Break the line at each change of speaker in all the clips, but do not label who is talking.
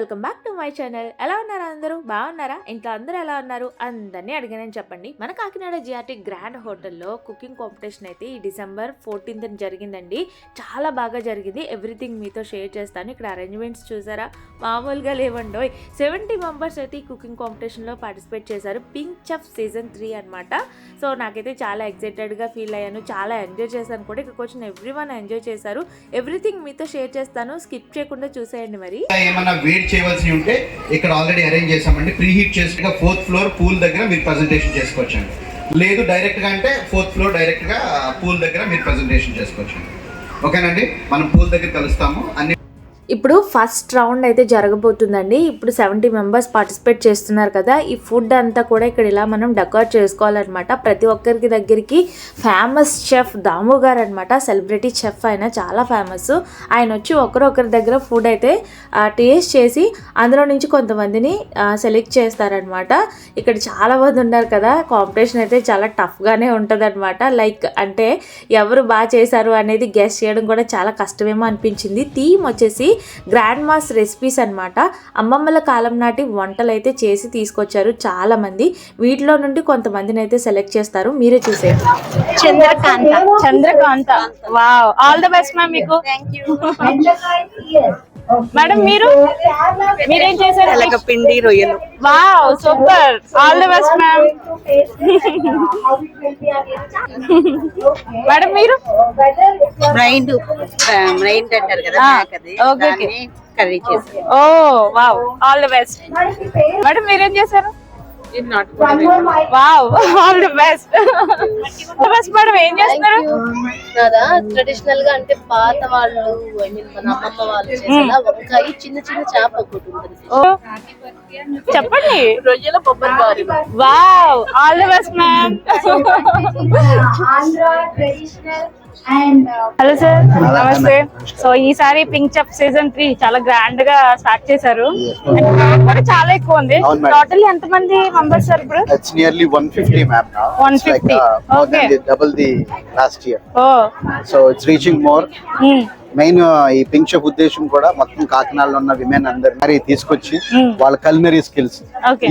Welcome back to my channel. ఎలా ఉన్నారు అందరూ? బాగున్నారా? ఇంట్లో అందరూ ఎలా ఉన్నారు? అందరినీ అడిగానని చెప్పండి. మన కాకినాడ జిఆర్టీ గ్రాండ్ హోటల్లో కుకింగ్ కాంపిటీషన్ అయితే ఈ డిసెంబర్ ఫోర్టీన్త్ జరిగిందండి. చాలా బాగా జరిగింది. ఎవ్రీథింగ్ మీతో షేర్ చేస్తాను. ఇక్కడ అరేంజ్మెంట్స్ చూసారా? మామూలుగా లేవండో సెవెంటీ మెంబర్స్ అయితే ఈ కుకింగ్ కాంపిటీషన్లో పార్టిసిపేట్ చేశారు. పింక్ చెఫ్ సీజన్ త్రీ అనమాట సో నాకైతే చాలా ఎక్సైటెడ్గా ఫీల్ అయ్యాను. చాలా ఎంజాయ్ చేశాను కూడా. ఇక్కడికి వచ్చిన ఎవ్రీ వన్ ఎంజాయ్ చేశారు. ఎవ్రీథింగ్ మీతో షేర్ చేస్తాను. స్కిప్ చేయకుండా చూసేయండి మరి.
ఏమన్నా వెయిట్ చేయవలసి ఉంటే ఇక్కడ ఆల్రెడీ అరేంజ్ చేసామండి ప్రీ హీట్ చేసిన ఫోర్త్ ఫ్లోర్ పూల్ దగ్గర మీరు ప్రజెంటేషన్ చేసుకోవచ్చండి. లేదు డైరెక్ట్గా అంటే ఫోర్త్ ఫ్లోర్ డైరెక్ట్గా పూల్ దగ్గర మీరు ప్రజెంటేషన్ చేసుకోవచ్చండి. ఓకేనండి మనం పూల్ దగ్గర కలుస్తాము. అన్ని
ఇప్పుడు ఫస్ట్ రౌండ్ అయితే జరగబోతుందండి. ఇప్పుడు సెవెంటీ మెంబర్స్ పార్టిసిపేట్ చేస్తున్నారు కదా. ఈ ఫుడ్ అంతా కూడా ఇక్కడ ఇలా మనం డెకరేట్ చేసుకోవాలన్నమాట. ప్రతి ఒక్కరికి దగ్గరికి ఫేమస్ చెఫ్ దాము గారు అనమాట సెలబ్రిటీ చెఫ్ ఆయన చాలా ఫేమస్. ఆయన వచ్చి ఒకరొకరి దగ్గర ఫుడ్ అయితే టేస్ట్ చేసి అందులో నుంచి కొంతమందిని సెలెక్ట్ చేస్తారనమాట ఇక్కడ చాలా మంది ఉన్నారు కదా. కాంపిటీషన్ అయితే చాలా టఫ్గానే ఉంటుంది లైక్ అంటే ఎవరు బాగా చేశారు అనేది గెస్ట్ చేయడం కూడా చాలా కష్టమేమో అనిపించింది. థీమ్ వచ్చేసి గ్రాండ్ మాస్ రెసిపీస్ అన్నమాట. అమ్మమ్మల కాలం నాటి వంటలు అయితే చేసి తీసుకొచ్చారు చాలా మంది వీటిలో నుండి కొంతమందిని అయితే సెలెక్ట్ చేస్తారు. మీరే చూసేయండి.
Chandrakanta. Chandrakanta. Wow. All the best ma'am మీకు. మేడం మీరు? మీరేం చేశారు?
పిండి రొయ్యలు.
Wow super all the best ma'am madam మీరు?
రైండ్ రైండ్ అంటారు కదా.
Okay, okay.
దాన్ని కర్రీ చేసి.
ఓ wow all the best madam మీరేం చేశారు? Wow all the best best madam ఏం చేస్తున్నారు
కదా ట్రెడిషనల్గా అంటే పాత వాళ్ళు ఐ మీన్ మన అమ్మమ్మ వాళ్ళు చేసేలా వంకాయ చిన్న చిన్న చేప ఒకటి ఉంటుంది.
చెప్పండి.
రొయ్యల బొబ్బరి గారి
wow all the best ma'am
Andhra traditional and uh,
hello sir నమస్తే. సో ఈసారి పింక్ చెప్ సీజన్ త్రీ చాలా గ్రాండ్గా స్టార్ట్ చేశారు. కూడా చాలా ఎక్కువ ఉంది. టోటల్ ఎంత మంది మెంబర్స్ సార్ ఇప్పుడు?
It's nearly 150 ma'am now. It's like
150.
uh, more
Okay.
than the, double main ఈ పింక్ షాప్ ఉద్దేశం కూడా మొత్తం కాకినాడలో ఉన్న విమెన్ అందరి తీసుకొచ్చి. వాళ్ళ కల్నరీ స్కిల్స్.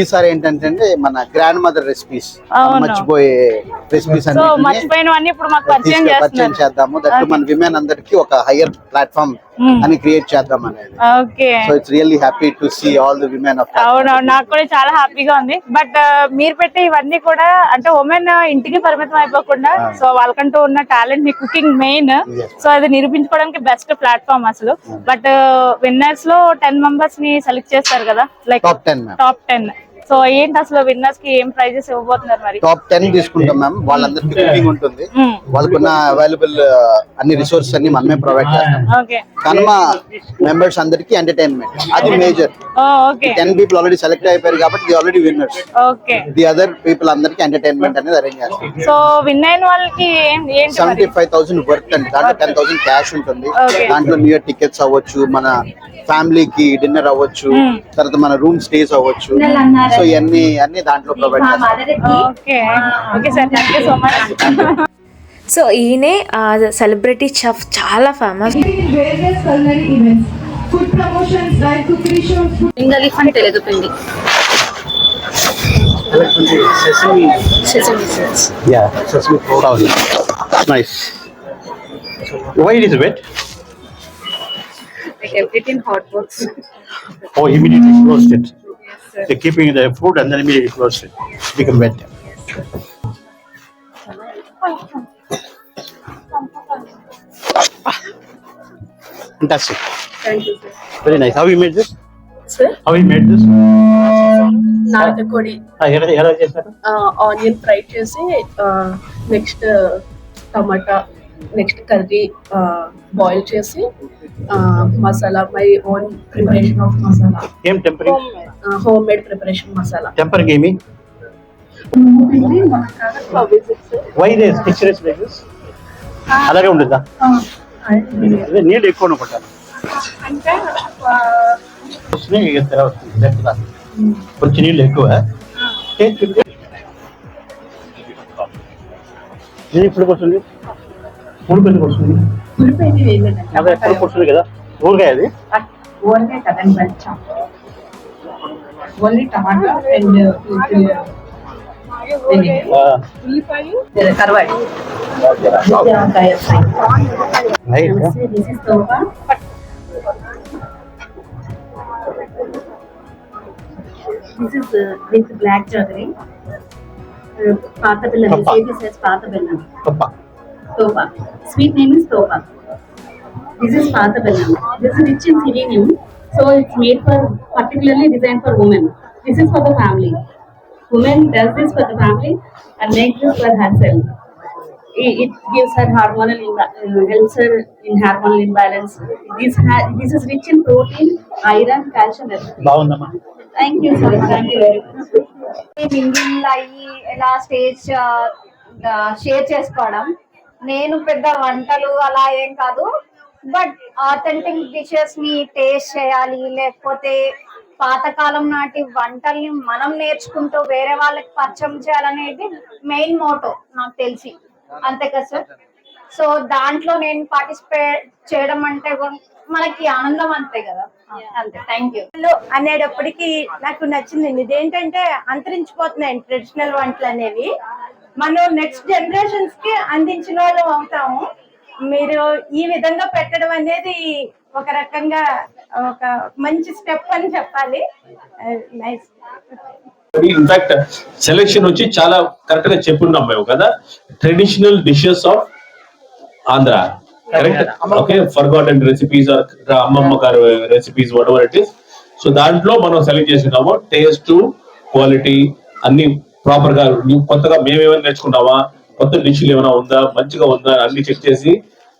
ఈసారి ఏంటంటే మన గ్రాండ్ మదర్ రెసిపీస్. మర్చిపోయే రెసిపీస్
మాకు పరిచయం
చేద్దాము దట్ మన విమెన్ అందరికి ఒక హయ్యర్ ప్లాట్ఫామ్. అని క్రియేట్ చేద్దాం అనేది.
Okay
so it's really happy to see all the women of
అవునవును నాకు కూడా చాలా హ్యాపీగా ఉంది. బట్ మీరు పెట్టే ఇవన్నీ కూడా అంటే ఉమెన్ ఇంటికి పరిమితం అయిపోకుండా సో వాళ్ళకంటూ ఉన్న టాలెంట్ని కుకింగ్ మెయిన్ సో అది నిరూపించుకోవడానికి బెస్ట్ ప్లాట్ఫామ్ అసలు. బట్ విన్నర్స్లో టెన్ మెంబర్స్ని సెలెక్ట్ చేస్తారు కదా like
top ten
top ten so ఏంటి అసలు విన్నర్స్కి ఏం ప్రైజెస్ ఇవ్వబోతున్నారు మరి?
టాప్ టెన్ తీసుకుంటాం మ్యామ్ వాళ్ళందరికీ కుకింగ్ ఉంటుంది.
Hmm.
వాళ్ళకున్న అవైలబుల్ అన్ని రిసోర్సెస్ అన్ని మనమే ప్రొవైడ్ చేస్తాం.
ఓకే
కన్మ మెంబర్స్ అందరికి ఎంటర్టైన్మెంట్ అది major
okay
ten people already select అయిపోయారు కాబట్టి already winners
okay
the other people అందరికి ఎంటర్టైన్మెంట్ అనేది అరేంజ్ చేస్తాం.
సో విన్ అయిన వాళ్ళకి ఏం- ఏంటి మరి?
సెవెంటీ ఫైవ్ థౌసండ్ వర్త్ అండి. దాంట్లో టెన్ థౌసండ్ క్యాష్ ఉంటుంది. దాంట్లో న్యూ ఇయర్ టికెట్స్ అవ్వచ్చు మన ఫ్యామిలీకి డిన్నర్ అవ్వచ్చు తర్వాత మన రూమ్ స్టేస్ అవ్వచ్చు. సో ఇవన్నీ అన్ని దాంట్లో ప్రొవైడ్ చేస్తాం.
సో
ఈయనే సెలబ్రిటీ చెఫ్ చాలా famous
food promotions
like cookery show food ఇంగలి
ఫంటెలేదు పిండి sesame sesame sesame yeah sesame wet
Like everything hot works.
Oh, immediately closed it. They're keeping the food and then immediately closed it. Become wet. Fantastic.
Thank you, sir.
Very nice. How you made this?
Sir,
How you made this?
నాటుకోడి
Ah, ఎలా చేశారు
onion fry చేసి next టమాటా next curry boil చేసి masala my own preparation of masala
ఏం tempering
homemade preparation masala
tempering ఏమి why they pictures like this అలాగే ఉంటుందా? అదే నీళ్ళు ఎక్కువ అనుకుంటాను వస్తున్నాయి, ఇక తెర వస్తుంది, లేపుతా. కొంచెం నీళ్ళు ఎక్కువ. టేస్ట్ చూడు. ఇది ఇప్పుడు వస్తుంది మూడు పెళ్ళికి వస్తుంది అదే ఎప్పుడు వస్తుంది కదా ఊరికాయ అది
ఓన్లీ కదన్ బెల్ చాప్ ఓన్లీ టమాటా అండ్ కర్వాడి
రైట్
దిస్ ఇస్ తోపా This is uh, with black jaggery. Uh, Pata Topa. Sweet name is Topa. This is Pata Bellam. This is rich in selenium. So it's made for, particularly designed for women. This is for the family. Women does this for the family and makes this for herself. It, gives her hormonal, uh, helps her in hormonal imbalance. This, this is rich in protein, iron, calcium, Thank you, sir. Thank you very much.
Mingle అయ్యి ఇలా stage share చేసుకోవడం నేను పెద్ద వంటలు అలా ఏం కాదు. But authentic డిషెస్ని taste చేయాలి లేకపోతే పాతకాలం నాటి వంటల్ని మనం నేర్చుకుంటూ వేరే వాళ్ళకి పరిచయం చేయాలనేది మెయిన్ మోటో నాకు తెలిసి. అంతే కదా సార్ సో దాంట్లో నేను పార్టిసిపేట్ చేయడం అంటే మనకి ఆనందం అంతే కదా? అంతే. థ్యాంక్ యూ అనేటప్పటికి నాకు నచ్చింది ఇదేంటంటే అంతరించిపోతున్నాయి ట్రెడిషనల్ వంటలు అనేవి మనం నెక్స్ట్ జనరేషన్స్కి అందించిన వాళ్ళం అవుతాము. మీరు ఈ విధంగా పెట్టడం అనేది ఒక రకంగా ఒక మంచి స్టెప్ అని చెప్పాలి. నైస్
ఇన్ఫాక్ట్ సెలెక్షన్ వచ్చి చాలా కరెక్ట్గా చెప్పున్నాం మేము కదా? Traditional dishes of Andhra correct okay forgotten recipes or అమ్మమ్మ గారు recipes whatever it is so దాంట్లో మనం సెలెక్ట్ చేసినాము టేస్ట్ క్వాలిటీ అన్ని ప్రాపర్గా నువ్వు కొత్తగా మేమేమైనా నేర్చుకుంటావా కొత్త డిష్లు ఏమైనా ఉందా? మంచిగా ఉందా? అన్ని చెక్ చేసి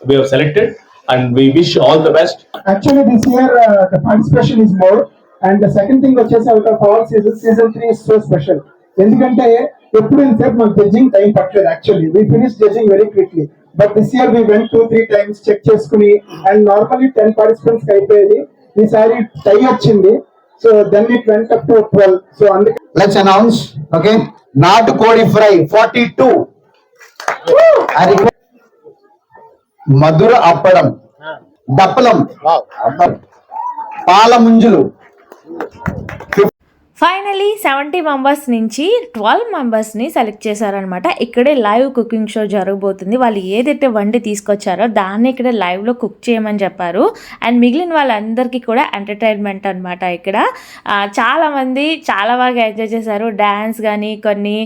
we have selected and we wish all the best
Actually, this year uh, the participation is more. And the second thing వచ్చేసి out of all seasons, season three is so special. ఎందుకంటే ఎప్పుడు ఇంతసేపు మాకు judging time పట్టలేదు actually we finish judging very quickly but this year we went two three times check చేసుకుని and normally ten participants అయిపోయేది. ఈసారి tie వచ్చింది. So then it went up to twelve so అందుకే
లెట్స్ అనౌన్స్ ఓకే నాటు కోడి fry forty two మధుర అప్పడం. దప్పలం. పాల ముంజులు.
ఫైనలీ సెవెంటీ మెంబర్స్ నుంచి ట్వెల్వ్ మెంబర్స్ని సెలెక్ట్ చేశారనమాట ఇక్కడే లైవ్ కుకింగ్ షో జరగబోతుంది. వాళ్ళు ఏదైతే వండి తీసుకొచ్చారో దాన్ని ఇక్కడ లైవ్లో కుక్ చేయమని చెప్పారు. అండ్ మిగిలిన వాళ్ళందరికీ కూడా ఎంటర్టైన్మెంట్ అనమాట ఇక్కడ. చాలామంది చాలా బాగా ఎంజాయ్ చేశారు. డ్యాన్స్ కానీ కొన్ని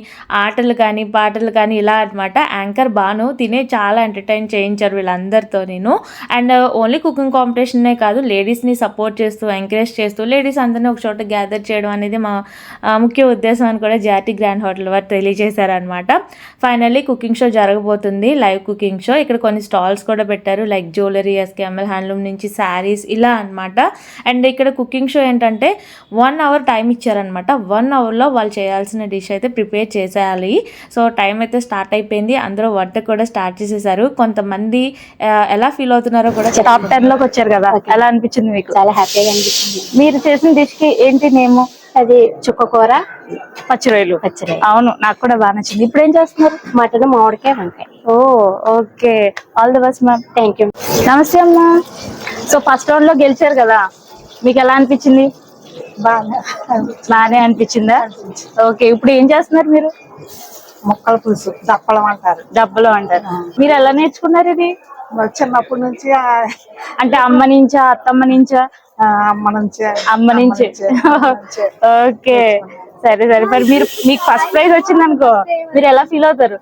ఆటలు కానీ పాటలు కానీ ఇలా అనమాట యాంకర్ బాను తినే చాలా ఎంటర్టైన్ చేయించారు వీళ్ళందరితో నేను. అండ్ ఓన్లీ కుకింగ్ కాంపిటీషన్నే కాదు లేడీస్ని సపోర్ట్ చేస్తూ ఎంకరేజ్ చేస్తూ లేడీస్ అందరినీ ఒక చోట గ్యాదర్ చేయడం అనేది మా ముఖ్య ఉద్దేశం అని కూడా జాతి గ్రాండ్ హోటల్ వారు తెలియజేశారనమాట ఫైనల్లీ కుకింగ్ షో జరగబోతుంది. లైవ్ కుకింగ్ షో ఇక్కడ కొన్ని స్టాల్స్ కూడా పెట్టారు. లైక్ జ్యువెలరీ ఎస్కేఎంఎల్ హ్యాండ్లూమ్ నుంచి శారీస్ ఇలా అన్నమాట. అండ్ ఇక్కడ కుకింగ్ షో ఏంటంటే వన్ అవర్ టైం ఇచ్చారనమాట వన్ అవర్లో వాళ్ళు చేయాల్సిన డిష్ అయితే ప్రిపేర్ చేసేయాలి. సో టైం అయితే స్టార్ట్ అయిపోయింది. అందరూ వంట కూడా స్టార్ట్ చేసేసారు. కొంతమంది ఎలా ఫీల్ అవుతున్నారో కూడా
టాప్ టెన్లోకి వచ్చారు కదా. ఎలా అనిపించింది మీకు?
చాలా హ్యాపీగా అనిపిస్తుంది
మీరు చేసిన డిష్కి ఏంటి నేమ్
అది చుక్కకూర
పచ్చి రొయ్యలు
పచ్చిరొయ్యలు.
అవును నాకు కూడా బాగా నచ్చింది. ఇప్పుడు ఏం చేస్తున్నారు?
మటన్ మామిడికాయ వంకాయ.
ఓ okay. All the best ma'am
thank you
నమస్తే అమ్మా. సో ఫస్ట్ రౌండ్లో గెలిచారు కదా. మీకు ఎలా అనిపించింది? బాగానే అనిపించిందా? ఓకే ఇప్పుడు ఏం చేస్తున్నారు మీరు?
మొక్కల పులుసు దప్పలం అంటారు.
డబ్బులు అంటారు. మీరు ఎలా నేర్చుకున్నారు ఇది?
చిన్నప్పటి నుంచి
అంటే అమ్మ నుంచా అత్తమ్మ నుంచా?
అమ్మ నుంచి.
అమ్మ నుంచి. ఓకే. సరే సరే. మరి మీరు మీకు ఫస్ట్ ప్రైజ్ వచ్చింది అనుకో మీరు ఎలా ఫీల్ అవుతారు?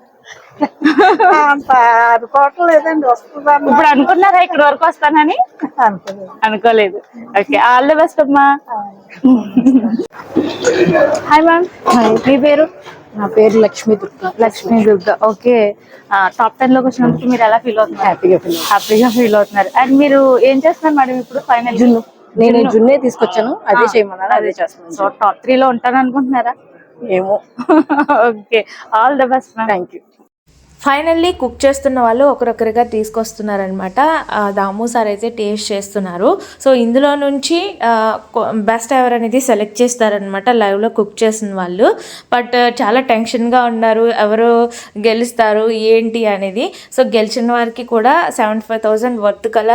ఇప్పుడు అనుకున్నారా ఇక్కడ వరకు వస్తానని? అనుకోలేదు. ఓకే. ఆల్ ది బెస్ట్ అమ్మా. Hi ma'am. మీ పేరు?
నా పేరు లక్ష్మీ దుర్గా.
లక్ష్మీ దుర్గా. ఓకే. టాప్ టెన్లోకి వచ్చినందుకు మీరు ఎలా ఫీల్ అవుతున్నారు?
హ్యాపీగా ఫీల్
హ్యాపీగా ఫీల్ అవుతున్నారు. అండ్ మీరు ఏం చేస్తున్నారు మేడం ఇప్పుడు? ఫైనల్
నేను జున్నే తీసుకొచ్చాను అదే చేయమన్నాను అదే చేస్తున్నాను
సో టాప్ త్రీ లో ఉంటాను అనుకుంటున్నారా?
ఏమో.
Okay all the best
thank you
finally cook చేస్తున్న వాళ్ళు ఒకరొకరిగా తీసుకొస్తున్నారనమాట. దాము సార్ అయితే టేస్ట్ చేస్తున్నారు. సో ఇందులో నుంచి బెస్ట్ ఎవర్ అనేది సెలెక్ట్ చేస్తారనమాట లైవ్లో కుక్ చేసిన వాళ్ళు. బట్ చాలా టెన్షన్గా ఉన్నారు. ఎవరు గెలుస్తారు ఏంటి అనేది. సో గెలిచిన వారికి కూడా సెవెంటీ ఫైవ్ థౌజండ్ వర్త్ కల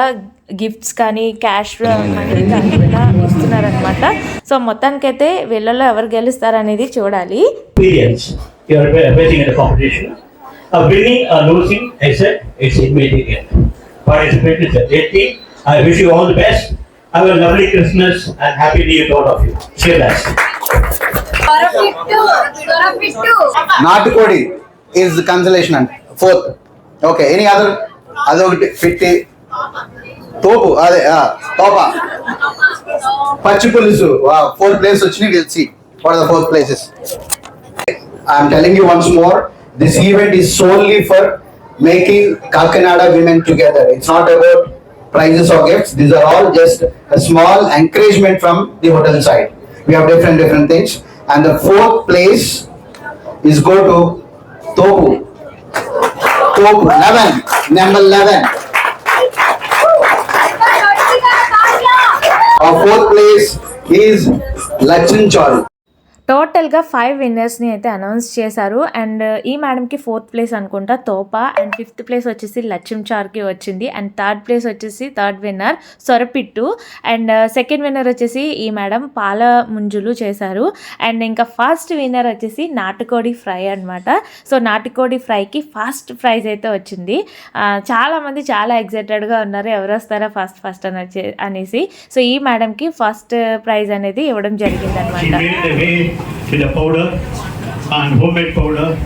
గిఫ్ట్స్ కానీ క్యాష్ మనీ కానీ కూడా ఇస్తున్నారనమాట. సో మొత్తానికైతే వీళ్ళలో ఎవరు గెలుస్తారనేది చూడాలి.
Experience. A winning or losing, I said, it's immaterial. Participate is a great thing. I wish you all the best. Have a lovely Christmas and happy New Year to all of you. Cheers.
నాటుకోడి is consolation and fourth okay any other అదొకటి ఫిట్టి తోపు అదే ఆ, తోప పచ్చి పులుసు fourth place వచ్చినాయి see for the fourth places I'm telling you once more This event is solely for making Kakinada women together. It's not about prizes or gifts. These are all just a small encouragement from the hotel side. We have different different things. And the fourth place is go to Topu. Topu, 11, number 11. Our fourth place is Lachin Chori.
టోటల్గా five విన్నర్స్ని అయితే announce చేశారు. And uh, ఈ మేడంకి fourth place అనుకుంటా తోప. And fifth place వచ్చేసి లక్ష్యం చార్కి వచ్చింది. అండ్ థర్డ్ ప్లేస్ వచ్చేసి థర్డ్ విన్నర్ సొరపిట్టు. అండ్ uh, సెకండ్ విన్నర్ వచ్చేసి ఈ మేడం పాల ముంజులు చేశారు. అండ్ ఇంకా ఫస్ట్ విన్నర్ వచ్చేసి నాటుకోడి ఫ్రై అన్నమాట. సో నాటుకోడి ఫ్రైకి ఫస్ట్ ప్రైజ్ అయితే వచ్చింది. చాలామంది చాలా ఎగ్జైటెడ్గా ఉన్నారు. ఎవరు వస్తారా ఫస్ట్ ఫస్ట్ అని అనేసి. సో ఈ మేడంకి ఫస్ట్ ప్రైజ్ అనేది ఇవ్వడం జరిగింది
With the powder and homemade powder.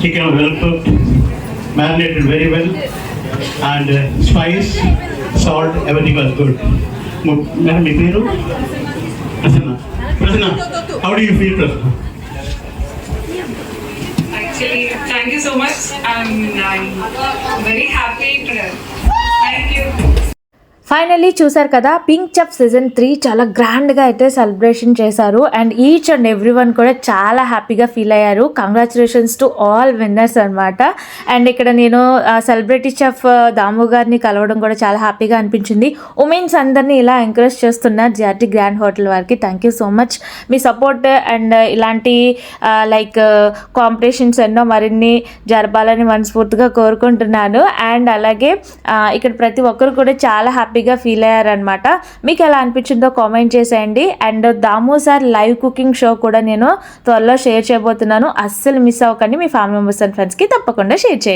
Chicken well cooked, marinated very well, and uh, spice, salt, everything was good. Madam, Peru? Prasanna. Prasanna, how do you feel, Prasanna?
Actually, thank you so much. I'm, I'm very happy to
finally చూసారు కదా pink చప్ season three చాలా గ్రాండ్గా అయితే celebration చేశారు. And each and every one కూడా చాలా హ్యాపీగా ఫీల్ అయ్యారు. కంగ్రాచులేషన్స్ టు ఆల్ విన్నర్స్ అనమాట అండ్ ఇక్కడ నేను సెలబ్రిటీ చెఫ్ దాము గారిని కలవడం కూడా చాలా హ్యాపీగా అనిపించింది. ఉమెన్స్ అందరినీ ఇలా ఎంకరేజ్ చేస్తున్నారు జిఆర్టీ గ్రాండ్ హోటల్ వారికి థ్యాంక్ యూ సో మచ్ మీ సపోర్ట్ అండ్ ఇలాంటి లైక్ కాంపిటీషన్స్ ఎన్నో మరిన్ని జరపాలని మనస్ఫూర్తిగా కోరుకుంటున్నాను. అండ్ అలాగే ఇక్కడ ప్రతి ఒక్కరు కూడా చాలా హ్యాపీ హ్యాపీగా ఫీల్ అయ్యారనమాట మీకు ఎలా అనిపించిందో కామెంట్ చేసేయండి. And Damu sir live cooking show కూడా నేను త్వరలో షేర్ చేయబోతున్నాను. అస్సలు మిస్ అవ్వకండి. మీ ఫ్యామిలీ మెంబర్స్ అండ్ ఫ్రెండ్స్కి తప్పకుండా షేర్ చేయండి.